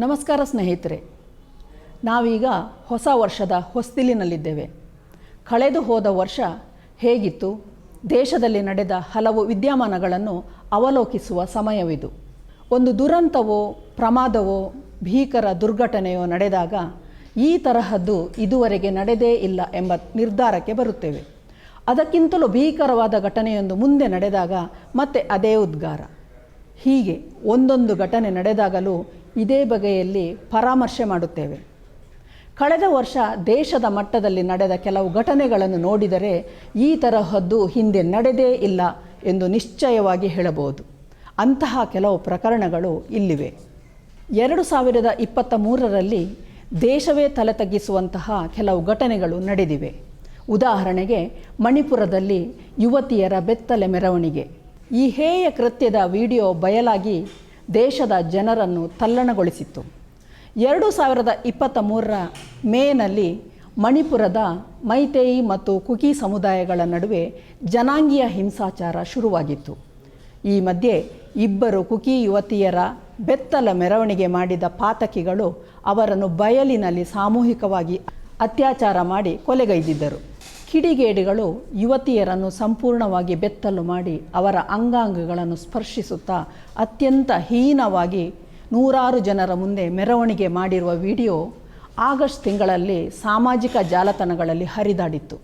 ನಮಸ್ಕಾರ ಸ್ನೇಹಿತರೆ, ನಾವೀಗ ಹೊಸ ವರ್ಷದ ಹೊಸ್ತಿಲಿನಲ್ಲಿದ್ದೇವೆ. ಕಳೆದು ಹೋದ ವರ್ಷ ಹೇಗಿತ್ತು, ದೇಶದಲ್ಲಿ ನಡೆದ ಹಲವು ವಿದ್ಯಮಾನಗಳನ್ನು ಅವಲೋಕಿಸುವ ಸಮಯವಿದು. ಒಂದು ದುರಂತವೋ, ಪ್ರಮಾದವೋ, ಭೀಕರ ದುರ್ಘಟನೆಯೋ ನಡೆದಾಗ ಈ ತರಹದ್ದು ಇದುವರೆಗೆ ನಡೆದೇ ಇಲ್ಲ ಎಂಬ ನಿರ್ಧಾರಕ್ಕೆ ಬರುತ್ತೇವೆ. ಅದಕ್ಕಿಂತಲೂ ಭೀಕರವಾದ ಘಟನೆಯೊಂದು ಮುಂದೆ ನಡೆದಾಗ ಮತ್ತೆ ಅದೇ ಉದ್ಗಾರ. ಹೀಗೆ ಒಂದೊಂದು ಘಟನೆ ನಡೆದಾಗಲೂ ಇದೇ ಬಗೆಯಲ್ಲಿ ಪರಾಮರ್ಶೆ ಮಾಡುತ್ತೇವೆ. ಕಳೆದ ವರ್ಷ ದೇಶದ ಮಟ್ಟದಲ್ಲಿ ನಡೆದ ಕೆಲವು ಘಟನೆಗಳನ್ನು ನೋಡಿದರೆ ಈ ತರಹದ್ದು ಹಿಂದೆ ನಡೆದೇ ಇಲ್ಲ ಎಂದು ನಿಶ್ಚಯವಾಗಿ ಹೇಳಬಹುದು. ಅಂತಹ ಕೆಲವು ಪ್ರಕರಣಗಳು ಇಲ್ಲಿವೆ. ಎರಡು ಸಾವಿರದ ಇಪ್ಪತ್ತ ಮೂರರಲ್ಲಿ ದೇಶವೇ ತಲೆ ತಗ್ಗಿಸುವಂತಹ ಕೆಲವು ಘಟನೆಗಳು ನಡೆದಿವೆ. ಉದಾಹರಣೆಗೆ ಮಣಿಪುರದಲ್ಲಿ ಯುವತಿಯರ ಬೆತ್ತಲೆ ಮೆರವಣಿಗೆ. ಈ ಹೇಯ ಕೃತ್ಯದ ವಿಡಿಯೋ ಬಯಲಾಗಿ ದೇಶದ ಜನರನ್ನು ತಲ್ಲಣಗೊಳಿಸಿತ್ತು. ಎರಡು ಸಾವಿರದ ಇಪ್ಪತ್ತ ಮೂರರ ಮೇನಲ್ಲಿ ಮಣಿಪುರದ ಮೈತೇಯಿ ಮತ್ತು ಕುಕಿ ಸಮುದಾಯಗಳ ನಡುವೆ ಜನಾಂಗೀಯ ಹಿಂಸಾಚಾರ ಶುರುವಾಗಿತ್ತು. ಈ ಮಧ್ಯೆ ಇಬ್ಬರು ಕುಕಿ ಯುವತಿಯರ ಬೆತ್ತಲ ಮೆರವಣಿಗೆ ಮಾಡಿದ ಪಾತಕಿಗಳು ಅವರನ್ನು ಬಯಲಿನಲ್ಲಿ ಸಾಮೂಹಿಕವಾಗಿ ಅತ್ಯಾಚಾರ ಮಾಡಿ ಕೊಲೆಗೈದಿದ್ದರು. ಕಿಡಿಗೇಡಿಗಳು ಯುವತಿಯರನ್ನು ಸಂಪೂರ್ಣವಾಗಿ ಬೆತ್ತಲು ಮಾಡಿ ಅವರ ಅಂಗಾಂಗಗಳನ್ನು ಸ್ಪರ್ಶಿಸುತ್ತಾ ಅತ್ಯಂತ ಹೀನವಾಗಿ ನೂರಾರು ಜನರ ಮುಂದೆ ಮೆರವಣಿಗೆ ಮಾಡಿರುವ ವಿಡಿಯೋ ಆಗಸ್ಟ್ ತಿಂಗಳಲ್ಲಿ ಸಾಮಾಜಿಕ ಜಾಲತಾಣಗಳಲ್ಲಿ ಹರಿದಾಡಿತ್ತು.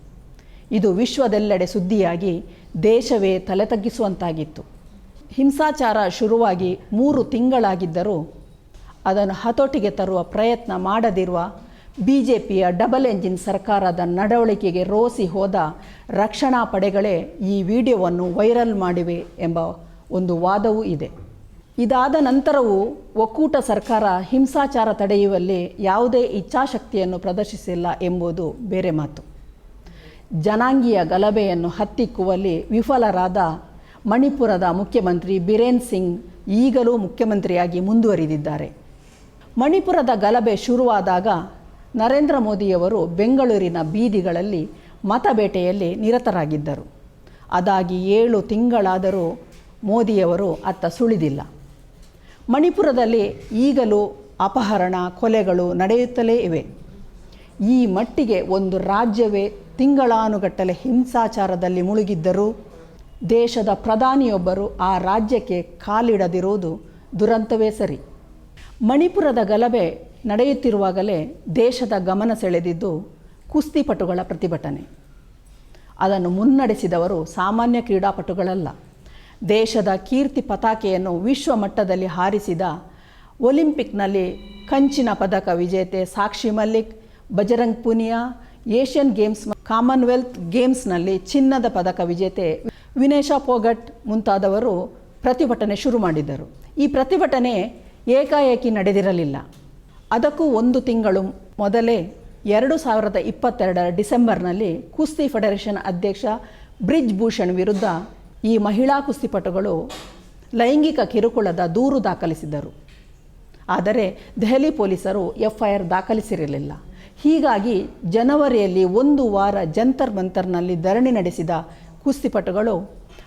ಇದು ವಿಶ್ವದೆಲ್ಲೆಡೆ ಸುದ್ದಿಯಾಗಿ ದೇಶವೇ ತಲೆ ತಗ್ಗಿಸುವಂತಾಗಿತ್ತು ಹಿಂಸಾಚಾರ ಶುರುವಾಗಿ ಮೂರು ತಿಂಗಳಾಗಿದ್ದರೂ ಅದನ್ನು ಹತೋಟಿಗೆ ತರುವ ಪ್ರಯತ್ನ ಮಾಡದಿರುವ ಬಿ ಜೆ ಪಿಯ ಡಬಲ್ ಎಂಜಿನ್ ಸರ್ಕಾರದ ನಡವಳಿಕೆಗೆ ರೋಸಿ ಹೋದ ರಕ್ಷಣಾ ಪಡೆಗಳೇ ಈ ವಿಡಿಯೋವನ್ನು ವೈರಲ್ ಮಾಡಿವೆ ಎಂಬ ಒಂದು ವಾದವೂ ಇದೆ. ಇದಾದ ನಂತರವೂ ಒಕ್ಕೂಟ ಸರ್ಕಾರ ಹಿಂಸಾಚಾರ ತಡೆಯುವಲ್ಲಿ ಯಾವುದೇ ಇಚ್ಛಾಶಕ್ತಿಯನ್ನು ಪ್ರದರ್ಶಿಸಿಲ್ಲ ಎಂಬುದು ಬೇರೆ ಮಾತು. ಜನಾಂಗೀಯ ಗಲಭೆಯನ್ನು ಹತ್ತಿಕ್ಕುವಲ್ಲಿ ವಿಫಲರಾದ ಮಣಿಪುರದ ಮುಖ್ಯಮಂತ್ರಿ ಬಿರೇನ್ ಸಿಂಗ್ ಈಗಲೂ ಮುಖ್ಯಮಂತ್ರಿಯಾಗಿ ಮುಂದುವರಿದಿದ್ದಾರೆ. ಮಣಿಪುರದ ಗಲಭೆ ಶುರುವಾದಾಗ ನರೇಂದ್ರ ಮೋದಿಯವರು ಬೆಂಗಳೂರಿನ ಬೀದಿಗಳಲ್ಲಿ ಮತಬೇಟೆಯಲ್ಲಿ ನಿರತರಾಗಿದ್ದರು. ಅದಾಗಿ ಏಳು ತಿಂಗಳಾದರೂ ಮೋದಿಯವರು ಅತ್ತ ಸುಳಿದಿಲ್ಲ. ಮಣಿಪುರದಲ್ಲಿ ಈಗಲೂ ಅಪಹರಣ ಕೊಲೆಗಳು ನಡೆಯುತ್ತಲೇ ಇವೆ. ಈ ಮಟ್ಟಿಗೆ ಒಂದು ರಾಜ್ಯವೇ ತಿಂಗಳಾನುಗಟ್ಟಲೆ ಹಿಂಸಾಚಾರದಲ್ಲಿ ಮುಳುಗಿದ್ದರೂ ದೇಶದ ಪ್ರಧಾನಿಯೊಬ್ಬರು ಆ ರಾಜ್ಯಕ್ಕೆ ಕಾಲಿಡದಿರುವುದು ದುರಂತವೇ ಸರಿ. ಮಣಿಪುರದ ಗಲಭೆ ನಡೆಯುತ್ತಿರುವಾಗಲೇ ದೇಶದ ಗಮನ ಸೆಳೆದಿದ್ದು ಕುಸ್ತಿಪಟುಗಳ ಪ್ರತಿಭಟನೆ. ಅದನ್ನು ಮುನ್ನಡೆಸಿದವರು ಸಾಮಾನ್ಯ ಕ್ರೀಡಾಪಟುಗಳಲ್ಲ. ದೇಶದ ಕೀರ್ತಿ ಪತಾಕೆಯನ್ನು ವಿಶ್ವ ಮಟ್ಟದಲ್ಲಿ ಹಾರಿಸಿದ ಒಲಿಂಪಿಕ್ನಲ್ಲಿ ಕಂಚಿನ ಪದಕ ವಿಜೇತೆ Sakshi Malik, Bajrang Punia, Asian Games Commonwealth ಗೇಮ್ಸ್ನಲ್ಲಿ ಚಿನ್ನದ ಪದಕ ವಿಜೇತೆ ವಿನೇಶಾ ಪೋಗಟ್ ಮುಂತಾದವರು ಪ್ರತಿಭಟನೆ ಶುರು ಮಾಡಿದ್ದರು. ಈ ಪ್ರತಿಭಟನೆ ಏಕಾಏಕಿ ನಡೆದಿರಲಿಲ್ಲ. ಅದಕ್ಕೂ ಒಂದು ತಿಂಗಳು ಮೊದಲೇ ಎರಡು ಸಾವಿರದ ಇಪ್ಪತ್ತೆರಡರ ಡಿಸೆಂಬರ್ನಲ್ಲಿ ಕುಸ್ತಿ ಫೆಡರೇಷನ್ ಅಧ್ಯಕ್ಷ ಬ್ರಿಜ್ ಭೂಷಣ್ ವಿರುದ್ಧ ಈ ಮಹಿಳಾ ಕುಸ್ತಿಪಟುಗಳು ಲೈಂಗಿಕ ಕಿರುಕುಳದ ದೂರು ದಾಖಲಿಸಿದರು ಆದರೆ ದೆಹಲಿ ಪೊಲೀಸರು ಎಫ್ಐಆರ್ ದಾಖಲಿಸಿರಲಿಲ್ಲ. ಹೀಗಾಗಿ ಜನವರಿಯಲ್ಲಿ ಒಂದು ವಾರ ಜಂತರ್ ಮಂತರ್ನಲ್ಲಿ ಧರಣಿ ನಡೆಸಿದ ಕುಸ್ತಿಪಟುಗಳು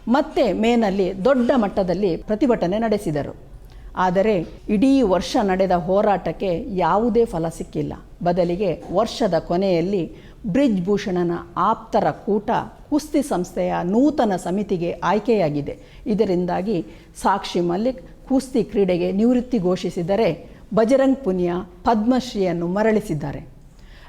ಮತ್ತೆ ಮೇನಲ್ಲಿ ದೊಡ್ಡ ಮಟ್ಟದಲ್ಲಿ ಪ್ರತಿಭಟನೆ ನಡೆಸಿದರು. ಆದರೆ ಇಡೀ ವರ್ಷ ನಡೆದ ಹೋರಾಟಕ್ಕೆ ಯಾವುದೇ ಫಲ ಸಿಕ್ಕಿಲ್ಲ. ಬದಲಿಗೆ ವರ್ಷದ ಕೊನೆಯಲ್ಲಿ ಬ್ರಿಜ್ ಭೂಷಣನ ಆಪ್ತರ ಕೂಟ ಕುಸ್ತಿ ಸಂಸ್ಥೆಯ ನೂತನ ಸಮಿತಿಗೆ ಆಯ್ಕೆಯಾಗಿದೆ. ಇದರಿಂದಾಗಿ ಸಾಕ್ಷಿ ಮಲ್ಲಿಕ್ ಕುಸ್ತಿ ಕ್ರೀಡೆಗೆ ನಿವೃತ್ತಿ ಘೋಷಿಸಿದರೆ ಬಜರಂಗ್ ಪುನಿಯಾ ಪದ್ಮಶ್ರೀಯನ್ನು ಮರಳಿಸಿದ್ದಾರೆ.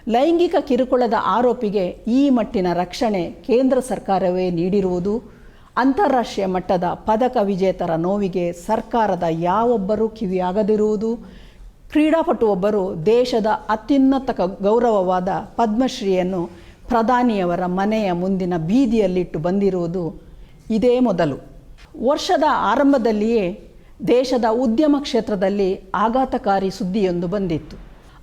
ಲೈಂಗಿಕ ಕಿರುಕುಳದ ಆರೋಪಿಗೆ ಈ ಮಟ್ಟಿನ ರಕ್ಷಣೆ ಕೇಂದ್ರ ಸರ್ಕಾರವೇ ನೀಡಿರುವುದು ಅಂತಾರಾಷ್ಟ್ರೀಯ ಮಟ್ಟದ ಪದಕ ವಿಜೇತರ ನೋವಿಗೆ ಸರ್ಕಾರದ ಯಾವೊಬ್ಬರೂ ಕಿವಿಯಾಗದಿರುವುದು ಕ್ರೀಡಾಪಟುವೊಬ್ಬರು ದೇಶದ ಅತ್ಯುನ್ನತ ಗೌರವವಾದ ಪದ್ಮಶ್ರೀಯನ್ನು ಪ್ರಧಾನಿಯವರ ಮನೆಯ ಮುಂದಿನ ಬೀದಿಯಲ್ಲಿಟ್ಟು ಬಂದಿರುವುದು ಇದೇ ಮೊದಲು. ವರ್ಷದ ಆರಂಭದಲ್ಲಿಯೇ ದೇಶದ ಉದ್ಯಮ ಕ್ಷೇತ್ರದಲ್ಲಿ ಆಘಾತಕಾರಿ ಸುದ್ದಿಯೊಂದು ಬಂದಿತ್ತು.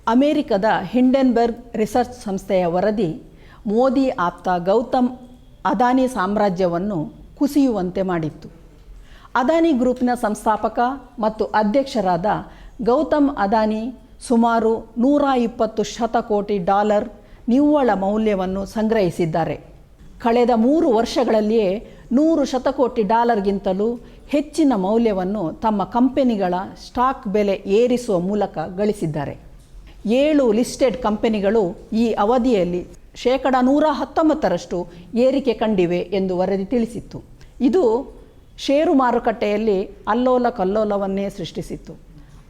ಅಮೆರಿಕದ ಹಿಂಡೆನ್ಬರ್ಗ್ ರಿಸರ್ಚ್ ಸಂಸ್ಥೆಯ ವರದಿ, ಮೋದಿ ಆಪ್ತ ಗೌತಮ್ ಅದಾನಿ ಸಾಮ್ರಾಜ್ಯವನ್ನು ಕುಸಿಯುವಂತೆ ಮಾಡಿತ್ತು. ಅದಾನಿ ಗ್ರೂಪ್ನ ಸಂಸ್ಥಾಪಕ ಮತ್ತು ಅಧ್ಯಕ್ಷರಾದ ಗೌತಮ್ ಅದಾನಿ ಸುಮಾರು ನೂರ ಇಪ್ಪತ್ತು ಶತಕೋಟಿ ಡಾಲರ್ ನಿವ್ವಳ ಮೌಲ್ಯವನ್ನು ಸಂಗ್ರಹಿಸಿದ್ದಾರೆ. ಕಳೆದ ಮೂರು ವರ್ಷಗಳಲ್ಲಿಯೇ ನೂರು ಶತಕೋಟಿ ಡಾಲರ್ಗಿಂತಲೂ ಹೆಚ್ಚಿನ ಮೌಲ್ಯವನ್ನು ತಮ್ಮ ಕಂಪೆನಿಗಳ ಸ್ಟಾಕ್ ಬೆಲೆ ಏರಿಸುವ ಮೂಲಕ ಗಳಿಸಿದ್ದಾರೆ. ಏಳು ಲಿಸ್ಟೆಡ್ ಕಂಪೆನಿಗಳು ಈ ಅವಧಿಯಲ್ಲಿ ಶೇಕಡ ನೂರ ಹತ್ತೊಂಬತ್ತರಷ್ಟು ಏರಿಕೆ ಕಂಡಿವೆ ಎಂದು ವರದಿ ತಿಳಿಸಿತ್ತು. ಇದು ಷೇರು ಮಾರುಕಟ್ಟೆಯಲ್ಲಿ ಅಲ್ಲೋಲ ಕಲ್ಲೋಲವನ್ನೇ ಸೃಷ್ಟಿಸಿತ್ತು.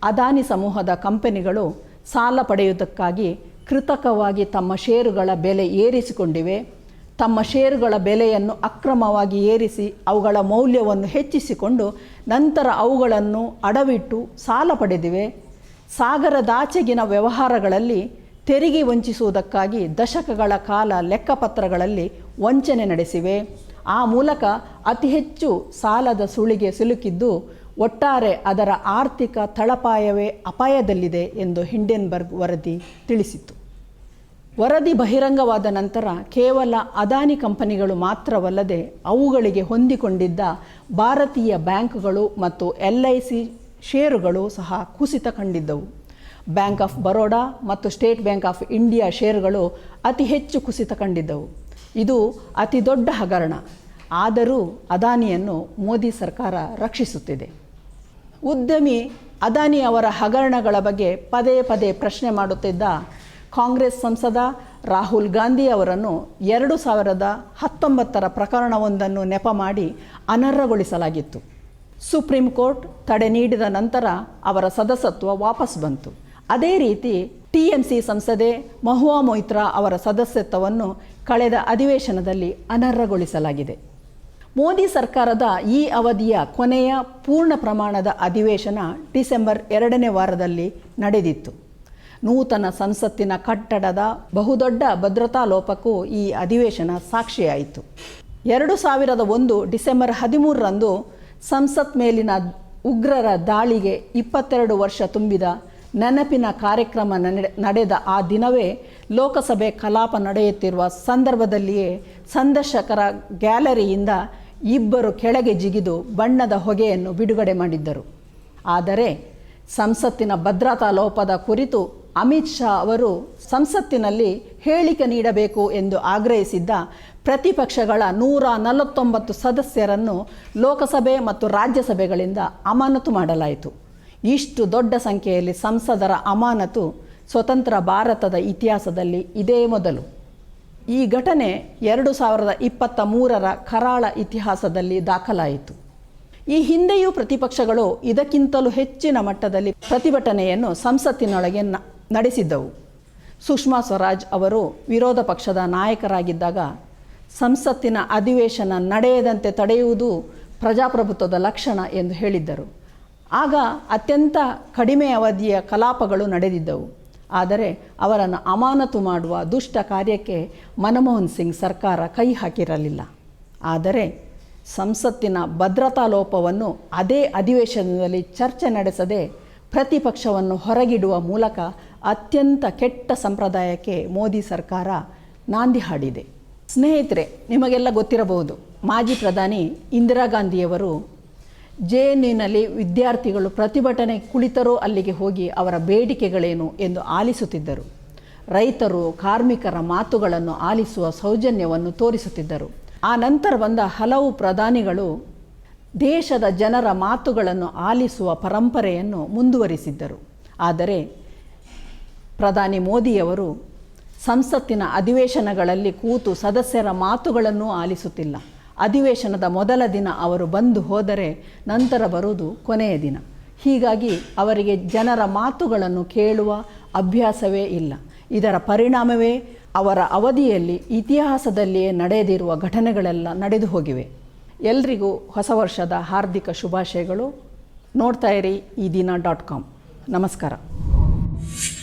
ಅದಾನಿ ಸಮೂಹದ ಕಂಪನಿಗಳು ಸಾಲ ಪಡೆಯುವುದಕ್ಕಾಗಿ ಕೃತಕವಾಗಿ ತಮ್ಮ ಷೇರುಗಳ ಬೆಲೆ ಏರಿಸಿಕೊಂಡಿವೆ. ತಮ್ಮ ಷೇರುಗಳ ಬೆಲೆಯನ್ನು ಅಕ್ರಮವಾಗಿ ಏರಿಸಿ ಅವುಗಳ ಮೌಲ್ಯವನ್ನು ಹೆಚ್ಚಿಸಿಕೊಂಡು ನಂತರ ಅವುಗಳನ್ನು ಅಡವಿಟ್ಟು ಸಾಲ ಪಡೆದಿವೆ. ಸಾಗರದಾಚೆಗಿನ ವ್ಯವಹಾರಗಳಲ್ಲಿ ತೆರಿಗೆ ವಂಚಿಸುವುದಕ್ಕಾಗಿ ದಶಕಗಳ ಕಾಲ ಲೆಕ್ಕಪತ್ರಗಳಲ್ಲಿ ವಂಚನೆ ನಡೆಸಿವೆ. ಆ ಮೂಲಕ ಅತಿ ಹೆಚ್ಚು ಸಾಲದ ಸುಳಿಗೆ ಸಿಲುಕಿದ್ದು ಒಟ್ಟಾರೆ ಅದರ ಆರ್ಥಿಕ ತಳಪಾಯವೇ ಅಪಾಯದಲ್ಲಿದೆ ಎಂದು ಹಿಂಡೆನ್ಬರ್ಗ್ ವರದಿ ತಿಳಿಸಿತು ವರದಿ ಬಹಿರಂಗವಾದ ನಂತರ ಕೇವಲ ಅದಾನಿ ಕಂಪನಿಗಳು ಮಾತ್ರವಲ್ಲದೆ ಅವುಗಳಿಗೆ ಹೊಂದಿಕೊಂಡಿದ್ದ ಭಾರತೀಯ ಬ್ಯಾಂಕ್ಗಳು ಮತ್ತು ಎಲ್ ಐ ಸಿ ಷೇರುಗಳು ಸಹ ಕುಸಿತ ಕಂಡಿದ್ದವು. ಬ್ಯಾಂಕ್ ಆಫ್ ಬರೋಡಾ ಮತ್ತು ಸ್ಟೇಟ್ ಬ್ಯಾಂಕ್ ಆಫ್ ಇಂಡಿಯಾ ಷೇರುಗಳು ಅತಿ ಹೆಚ್ಚು ಕುಸಿತ ಕಂಡಿದ್ದವು. ಇದು ಅತಿ ದೊಡ್ಡ ಹಗರಣ. ಆದರೂ ಅದಾನಿಯನ್ನು ಮೋದಿ ಸರ್ಕಾರ ರಕ್ಷಿಸುತ್ತಿದೆ. ಉದ್ಯಮಿ ಅದಾನಿ ಅವರ ಹಗರಣಗಳ ಬಗ್ಗೆ ಪದೇ ಪದೇ ಪ್ರಶ್ನೆ ಮಾಡುತ್ತಿದ್ದ ಕಾಂಗ್ರೆಸ್ ಸಂಸದ ರಾಹುಲ್ ಗಾಂಧಿ ಅವರನ್ನು ಎರಡು ಸಾವಿರದ ಹತ್ತೊಂಬತ್ತರ ಪ್ರಕರಣವೊಂದನ್ನು ನೆಪ ಮಾಡಿ ಅನರ್ಹಗೊಳಿಸಲಾಗಿತ್ತು. ಸುಪ್ರೀಂ ಕೋರ್ಟ್ ತಡೆ ನೀಡಿದ ನಂತರ ಅವರ ಸದಸ್ಯತ್ವ ವಾಪಸ್ ಬಂತು. ಅದೇ ರೀತಿ ಟಿಎಂಸಿ ಸಂಸದೆ ಮಹುವಾ ಮೊಯ್ತ್ರಾ ಅವರ ಸದಸ್ಯತ್ವವನ್ನು ಕಳೆದ ಅಧಿವೇಶನದಲ್ಲಿ ಅನರ್ಹಗೊಳಿಸಲಾಗಿದೆ. ಮೋದಿ ಸರ್ಕಾರದ ಈ ಅವಧಿಯ ಕೊನೆಯ ಪೂರ್ಣ ಪ್ರಮಾಣದ ಅಧಿವೇಶನ ಡಿಸೆಂಬರ್ ಎರಡನೇ ವಾರದಲ್ಲಿ ನಡೆದಿತ್ತು. ನೂತನ ಸಂಸತ್ತಿನ ಕಟ್ಟಡದ ಬಹುದೊಡ್ಡ ಭದ್ರತಾ ಲೋಪಕ್ಕೂ ಈ ಅಧಿವೇಶನ ಸಾಕ್ಷಿಯಾಯಿತು. ಎರಡು ಸಾವಿರದ ಒಂದು ಡಿಸೆಂಬರ್ ಹದಿಮೂರರಂದು ಸಂಸತ್ ಮೇಲಿನ ಉಗ್ರರ ದಾಳಿಗೆ ಇಪ್ಪತ್ತೆರಡು ವರ್ಷ ತುಂಬಿದ ನೆನಪಿನ ಕಾರ್ಯಕ್ರಮ ನಡೆ- ನಡೆದ ಆ ದಿನವೇ ಲೋಕಸಭೆ ಕಲಾಪ ನಡೆಯುತ್ತಿರುವ ಸಂದರ್ಭದಲ್ಲಿಯೇ ಸಂದರ್ಶಕರ ಗ್ಯಾಲರಿಯಿಂದ ಇಬ್ಬರು ಕೆಳಗೆ ಜಿಗಿದು ಬಣ್ಣದ ಹೊಗೆಯನ್ನು ಬಿಡುಗಡೆ ಮಾಡಿದ್ದರು. ಆದರೆ ಸಂಸತ್ತಿನ ಭದ್ರತಾ ಲೋಪದ ಕುರಿತು ಅಮಿತ್ ಶಾ ಅವರು ಸಂಸತ್ತಿನಲ್ಲಿ ಹೇಳಿಕೆ ನೀಡಬೇಕು ಎಂದು ಆಗ್ರಹಿಸಿದ್ದ ಪ್ರತಿಪಕ್ಷಗಳ ನೂರ ನಲವತ್ತೊಂಬತ್ತು ಸದಸ್ಯರನ್ನು ಲೋಕಸಭೆ ಮತ್ತು ರಾಜ್ಯಸಭೆಗಳಿಂದ ಅಮಾನತು ಮಾಡಲಾಯಿತು. ಇಷ್ಟು ದೊಡ್ಡ ಸಂಖ್ಯೆಯಲ್ಲಿ ಸಂಸದರ ಅಮಾನತು ಸ್ವತಂತ್ರ ಭಾರತದ ಇತಿಹಾಸದಲ್ಲಿ ಇದೇ ಮೊದಲು. ಈ ಘಟನೆ ಎರಡು ಸಾವಿರದ ಇಪ್ಪತ್ತ ಮೂರರ ಕರಾಳ ಇತಿಹಾಸದಲ್ಲಿ ದಾಖಲಾಯಿತು. ಈ ಹಿಂದೆಯೂ ಪ್ರತಿಪಕ್ಷಗಳು ಇದಕ್ಕಿಂತಲೂ ಹೆಚ್ಚಿನ ಮಟ್ಟದಲ್ಲಿ ಪ್ರತಿಭಟನೆಯನ್ನು ಸಂಸತ್ತಿನೊಳಗೆ ನಡೆಸಿದ್ದವು. ಸುಷ್ಮಾ ಸ್ವರಾಜ್ ಅವರು ವಿರೋಧ ಪಕ್ಷದ ನಾಯಕರಾಗಿದ್ದಾಗ ಸಂಸತ್ತಿನ ಅಧಿವೇಶನ ನಡೆಯದಂತೆ ತಡೆಯುವುದು ಪ್ರಜಾಪ್ರಭುತ್ವದ ಲಕ್ಷಣ ಎಂದು ಹೇಳಿದ್ದರು. ಆಗ ಅತ್ಯಂತ ಕಡಿಮೆ ಅವಧಿಯ ಕಲಾಪಗಳು ನಡೆದಿದ್ದವು. ಆದರೆ ಅವರನ್ನು ಅಮಾನತು ಮಾಡುವ ದುಷ್ಟ ಕಾರ್ಯಕ್ಕೆ ಮನಮೋಹನ್ ಸಿಂಗ್ ಸರ್ಕಾರ ಕೈ ಹಾಕಿರಲಿಲ್ಲ. ಆದರೆ ಸಂಸತ್ತಿನ ಭದ್ರತಾ ಲೋಪವನ್ನು ಅದೇ ಅಧಿವೇಶನದಲ್ಲಿ ಚರ್ಚೆ ನಡೆಸದೆ ಪ್ರತಿಪಕ್ಷವನ್ನು ಹೊರಗಿಡುವ ಮೂಲಕ ಅತ್ಯಂತ ಕೆಟ್ಟ ಸಂಪ್ರದಾಯಕ್ಕೆ ಮೋದಿ ಸರ್ಕಾರ ನಾಂದಿ ಹಾಡಿದೆ. ಸ್ನೇಹಿತರೆ, ನಿಮಗೆಲ್ಲ ಗೊತ್ತಿರಬಹುದು, ಮಾಜಿ ಪ್ರಧಾನಿ ಇಂದಿರಾ ಗಾಂಧಿಯವರು ಜೆ ಎನ್ ಯುನಲ್ಲಿ ವಿದ್ಯಾರ್ಥಿಗಳು ಪ್ರತಿಭಟನೆ ಕುಳಿತರೂ ಅಲ್ಲಿಗೆ ಹೋಗಿ ಅವರ ಬೇಡಿಕೆಗಳೇನು ಎಂದು ಆಲಿಸುತ್ತಿದ್ದರು. ರೈತರು ಕಾರ್ಮಿಕರ ಮಾತುಗಳನ್ನು ಆಲಿಸುವ ಸೌಜನ್ಯವನ್ನು ತೋರಿಸುತ್ತಿದ್ದರು. ಆ ನಂತರ ಬಂದ ಹಲವು ಪ್ರಧಾನಿಗಳು ದೇಶದ ಜನರ ಮಾತುಗಳನ್ನು ಆಲಿಸುವ ಪರಂಪರೆಯನ್ನು ಮುಂದುವರಿಸಿದ್ದರು. ಆದರೆ ಪ್ರಧಾನಿ ಮೋದಿಯವರು ಸಂಸತ್ತಿನ ಅಧಿವೇಶನಗಳಲ್ಲಿ ಕೂತು ಸದಸ್ಯರ ಮಾತುಗಳನ್ನು ಆಲಿಸುತ್ತಿಲ್ಲ. ಅಧಿವೇಶನದ ಮೊದಲ ದಿನ ಅವರು ಬಂದು ಹೋದರೆ ನಂತರ ಬರುವುದು ಕೊನೆಯ ದಿನ. ಹೀಗಾಗಿ ಅವರಿಗೆ ಜನರ ಮಾತುಗಳನ್ನು ಕೇಳುವ ಅಭ್ಯಾಸವೇ ಇಲ್ಲ. ಇದರ ಪರಿಣಾಮವೇ ಅವರ ಅವಧಿಯಲ್ಲಿ ಇತಿಹಾಸದಲ್ಲಿಯೇ ನಡೆದಿರುವ ಘಟನೆಗಳೆಲ್ಲ ನಡೆದು ಹೋಗಿವೆ. ಎಲ್ರಿಗೂ ಹೊಸ ವರ್ಷದ ಹಾರ್ದಿಕ ಶುಭಾಶಯಗಳು. ನೋಡ್ತಾ ಇರಿ ಈ ದಿನ ಡಾಟ್ ಕಾಮ್. ನಮಸ್ಕಾರ.